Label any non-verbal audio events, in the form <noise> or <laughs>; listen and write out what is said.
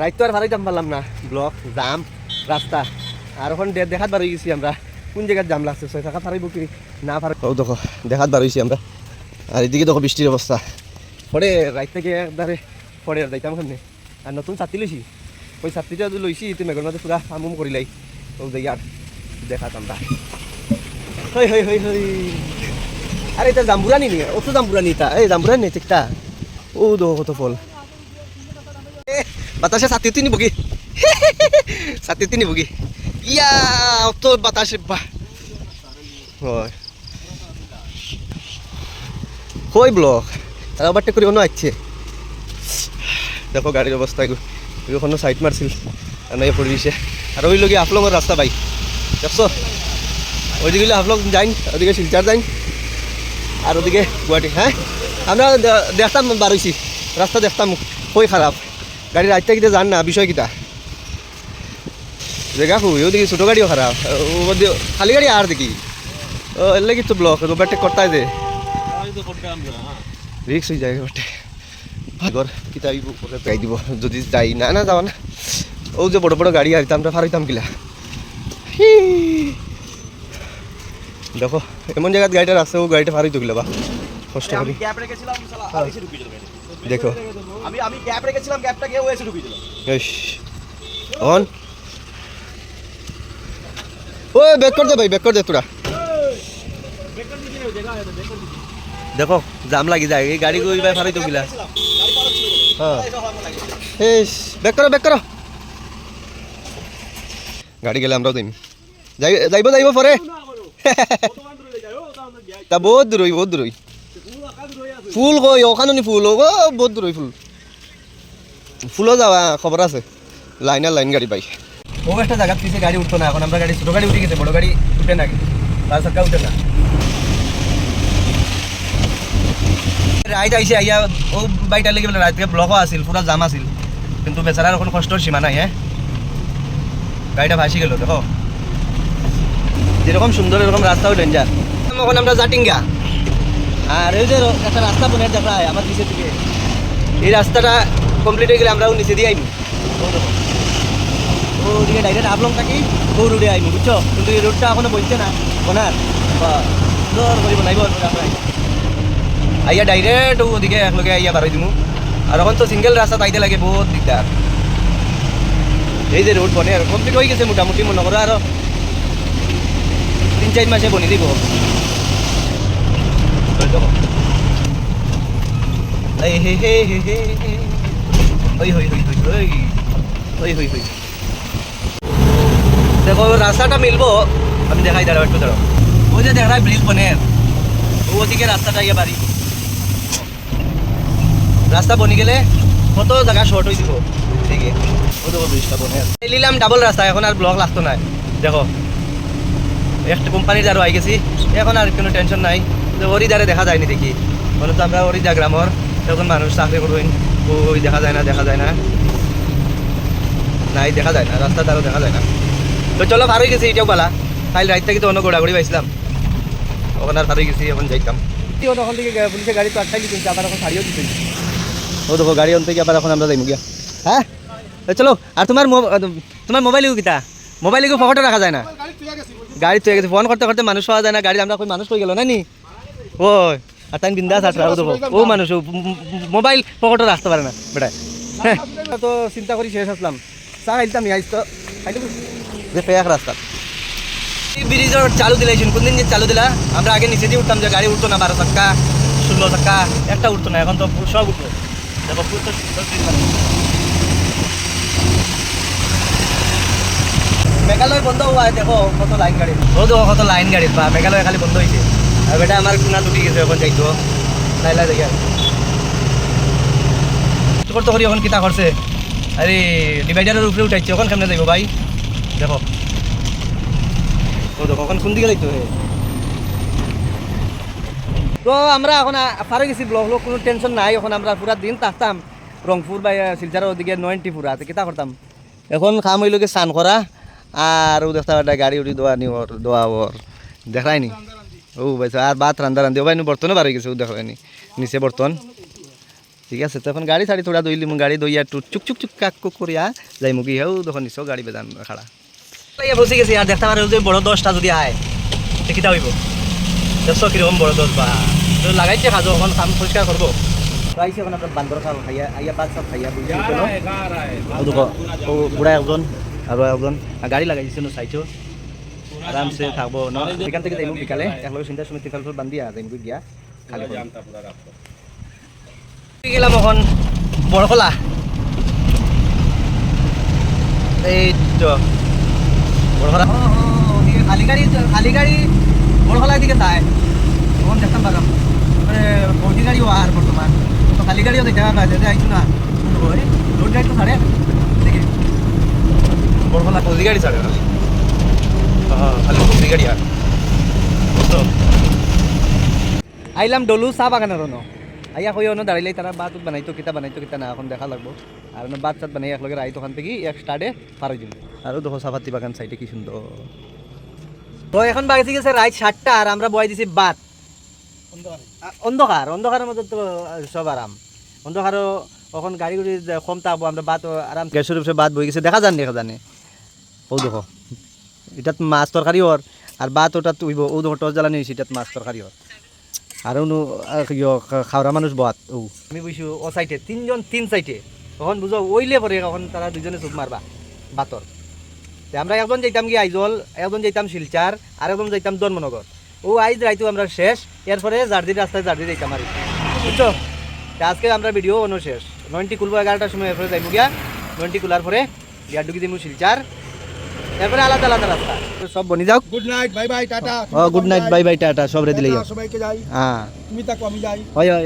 রাইত তো আর ভালোই দাম পারলাম না। ব্লক জাম রাস্তা। আর ওখান দেখাত বার গেছি আমরা। কোন জায়গায় জাম লাগছে? ছয় টাকা পারিব কি? না পার ও দেখো দেখাত বার হয়েছি আমরা। আর এদিকে দেখো বৃষ্টির অবস্থা। পরে রাইত থেকে একবারে পরে আর যাইতাম সামনে আর নতুন ছাত্রী লইছি ওই ছাত্রীটা যদি লইছি তুই মেঘর মাঝে পুরা করিলাই ও যাই আর দেখাত আমরা। হই হই হই হই আরে এটা জাম্বুরানি নি? ও তো জাম্বুরানি তা এই জাম্বুরানি চিকটা ও দেখো কত ফল। বাতাসে ছাতি তিনি বগি। <laughs> ছাতি তিনি বগি। ইয়া, অত বাতাসে হয়। কই ব্লক। আর আবার করে অন্য আসছে দেখো গাড়ির অবস্থা এগুলো সাইড মারছিল। নাই পড়ে দিছে আর ওই লগে আফলংয়ের রাস্তা বাই দেখছ? ওইদিকে আফলং যাইন ওদিকে শিলচার যাইন। আর ওদিকে গুয়াহাটি হ্যাঁ? আমরা দেখতাম বারইছি। রাস্তা দেখতাম কই খারাপ। গাড়ি রাইতে কিটা জান না বিষয় কিটা? জেগা খুব দেখি ছোটো গাড়িও খারাপ। ও মধ্যে খালি গাড়ি আর দেখি। ও এর লাগি তো ব্লক ওভারটেক করতাই দে। রিক্স হয়ে যায় ওভারটেক আগর কিতা পাই দিব যদি যাই। না না যাওয়া না। ও যে বড় বড় গাড়ি আর আমরা ফারাইতাম কিলা। দেখো এমন জায়গায় গাড়িটা রাখছে ও গাড়িটা ফারাইতো কিলা বা। কষ্ট করি। দেখো। আমি আমি গ্যাপ রেখেছিলাম ঢুকিয়ে দিল অন। ওই ব্যাক কর দে ভাই ব্যাক কর দে তোরা। দেখো জাম লাগি যায় এই গাড়ি গই ভাই ফারাইতো কিলা হ্যাঁ। হেস ব্যাক করো ব্যাক করো। গাড়ি গেলে আমরাও দিম যাই যাইব যাইব পরে। তা বহুত দূর বহুত দূর হই। ফুল কই ওখানে ফুল ও বহুত দূর হই ফুল যাওয়া খবর আছে। লাইনার লাইন গাড়ি পাই। ও একটা জায়গা পিছিয়ে গাড়ি উঠতো না, এখন আমরা গাড়ি, ছোট গাড়ি উঠে গেছে বড় গাড়ি উঠে না তার সরকা উঠে না? রাইট আইসে আইয়া ও বাইটা লেগে বলে রাত থেকে ব্লকও আছিল পুরা জাম আছিল। কিন্তু বেচারার কোনো কষ্টর সীমা নাই হ্যাঁ গাড়িটা ভাসি গেল দেখো। যেরকম সুন্দর এরকম রাস্তাও ডেঞ্জার এখন আমরা জাটিঙ্গা আর এই যে একটা রাস্তা বনে দেখা হয় আমার নিচে থেকে এই রাস্তাটা কমপ্লিট হয়ে গেলে আমরাও নিচে দিয়ে আইমু। ওদিকে ডাইরেক্ট আপলং থাকি ও রোডে আইমু, বুঝছ? কিন্তু এই রোডটা এখনও বলছে না, বনার। বা সুন্দর করে বনাইব আইয়া ডাইরেক্ট ওদিকে একলগে আইয়া বারোই দিমু। আর এখন তো সিঙ্গেল রাস্তা তাইতে লাগে, বহুত দিগদার। এই যে রোড বনে, আর কমপ্লিট হয়ে গেছে মোটামুটি, মনে করো আরও তিন চার মাসে বনি দিব। হে হে হে হে হে। দেখো, রাস্তাটা মিলবো। আমি দেখাই, দাঁড়াও, একটু দাঁড়াও। ওই যে দেখা ব্রিজ বনের ওদিকে রাস্তাটা ইয়ে বাড়ি। রাস্তা বনি গেলে কত জায়গা শর্ট হয়ে দিব। ঠিক ও দেখো ব্রিজটা এই নিলাম ডাবল রাস্তা, এখন আর ব্লক লাগতো না। দেখো। একটা কোম্পানির দ্বারা আই গেছি। এখন আর কোনো টেনশন নাই। ওরই দ্বারা দেখা যায়নি দেখি। মনে তো আমরা ওরই যা গ্রামর। তখন মানুষ চাকরি করবেন। ওই দেখা যায় না দেখা যায় না। নাই দেখা যায় না। রাস্তা দ্বারা দেখা যায় না। তো চলো হয়ে গেছি এটাও পালা। কাল রাত থেকে তো অন্য গোড়াগড়ি পাইছিলাম। ওখানে আর হয়ে গেছি এখন যাইতাম। ওখান থেকে পুলিশের গাড়ি তো আটকাই দিচ্ছি আবার এখন ছাড়িয়েও দিচ্ছি ও দেখো গাড়ি অন থেকে আবার এখন আমরা যাইমু গিয়া। হ্যাঁ? চলো আর তোমার তোমার মোবাইলেও কিতা? মোবাইলে পকেটে রাখা যায় না। গাড়ি তুই গেছে। ফোন করতে করতে মানুষ পাওয়া যায় না। গাড়ি আমরা মানুষ কই গেল না নি ওই। আর তাই বিন্দাস দেবো ও মানুষ মোবাইল পকেটে রাখতে পারে না বেটা হ্যাঁ। তো চিন্তা করি শেষ আসলাম চা খাইতাম আইস তো। যে পেয়াক রাস্তা ব্রিজের চালু দিলাইছেন যে চালু দিলা আমরা আগে নিচে দিয়ে উঠতাম যে গাড়ি উঠতো না বারো চাক্কা ষোলো চাক্কা একটা উঠতো না এখন তো সব উঠল। দেখো পুরো। মেঘালয় বন্ধ হওয়া দেখো কত লাইন গাড়ি। ও দেখো কত লাইন গাড়ি বা মেঘালয় খালি বন্ধ হয়েছে আর বেটা আমার কুনা টুটি গেছে এখন যাইতো লাইলা দেখে করতে করি এখন কিতা করছে আরে ডিভাইডারের উপরে উঠাইছে ওখান কেমনে যাইব ভাই? দেখো ও দেখো ওখান কোন দিকে যাইতো হে। তো আমরা এখন পারে গেছি ব্লক লোক, কোনো টেনশন নাই। এখন আমরা পুরা দিন থাকতাম রংপুর বা শিলচারের ওদিকে নয়নটি পুরা কিতা করতাম এখন খাম হইলকে স্নান করা আর ও দেখতে পাটা গাড়ি উড়ি দোয়া নি ওর দোয়া ওর দেখাই নি? ও ভাই আর ভাত রান্ধা রান্ধি ভাই বর্তনে বার হয়ে গেছে ও দেখাই নিচে বর্তন ঠিক আছে তখন গাড়ি ছাড়ি থোড়া দইলি মু গাড়ি দইয়া একটু চুক চুক চুক কাক কুক করিয়া যাই মুগি হেও তখন নিশ্চয় গাড়ি বেদান খাড়া। বসে গেছি আর দেখতে পারে যে বড় দশটা যদি আয় দেখিতে হইব। দেখছ কীরকম বড় দশ বা? তো লাগাইছে খাজো এখন কাম পরিষ্কার করব আইসি এখন আপনার বান্দর খাল খাইয়া আইয়া বাদ সব খাইয়া বুঝি দেখো ও বুড়া একজন আর একজন গাড়ি লাগাইছে নো চাইছো। আরামসে থাকব ন? এখান থেকে যাইমু বিকালে। একলগে চিন্তা সমিতি ফেল ফেল বান্ধিয়া যাইমু গিয়া খালি গেলাম এখন বড়খলা এই তো বড়খলা খালি গাড়ি খালি গাড়ি। বড়খলার দিকে চায় তখন দেখতাম পারাম মানে বৌদি গাড়িও আর বর্তমান। তো খালি গাড়িও দেখা পাই যে আইছো না। রোড গাড়ি তো ছাড়ে দেখি বড়খলা বৌদি গাড়ি ছাড়ে হ্যাঁ আর আইলাম ডলু চাহ বাগানের ন আইয়া কই অন্য দাঁড়াইলে তারা বাত বানাইতো কিতা বানাইতো কিতা না এখন দেখা লাগবো আর বাত চাত বানাই একলগে রাইতো ওখান থেকে এক স্টার্টে পারই দিল আর দেখো সাফাতি বাগান সাইডে কি সুন্দর তো এখন বাগেছি গেছে রাইট সাতটা আর আমরা বয়াই দিছি বাত অন্ধকার অন্ধকারের মধ্যে তো সব আরাম অন্ধকারও এখন গাড়ি গুড়ি কম থাকব আমরা বাত আরাম গ্যাসের উপরে বাত বই গেছে দেখা যান দেখা জানে ও দেখো এটাত মাছ তরকারি ওর আর বাত ওটা তুইব ও টস জ্বালানি হয়েছে এটাত মাছ তরকারি ওর আর অনু খাওয়া মানুষ বহাত, ও। আমি বুঝছ, ও সাইডে, তিনজন, তিন সাইডে। তখন বুঝো, ওইলে পরে এখন তারা দুজনে চুপ মারবা বাতর আমরা একজন যাইতাম কি আইজল, একজন যাইতাম শিলচার, আর একজন যাইতাম ধর্মনগর ও আইজ রাইতো আমরা শেষ, এরপরে জার্দির রাস্তায় জার্দি যাইতাম আর। বুঝছ? আজকে আমরা ভিডিও অন্য শেষ। নয়নটি খুলবো এগারোটার সময় এরপরে যাইবো গিয়া। নয়নটি খোলার পরে গিয়া ঢুকি দিমু শিলচার। এরপরে আলাদা আলাদা রাস্তা। সব বনি যাও। Good night bye bye tata ও good night bye bye tata সব রে দিলে সবাইকে যাই। হ্যাঁ। তুমি থাকো আমি যাই। হয় হয়।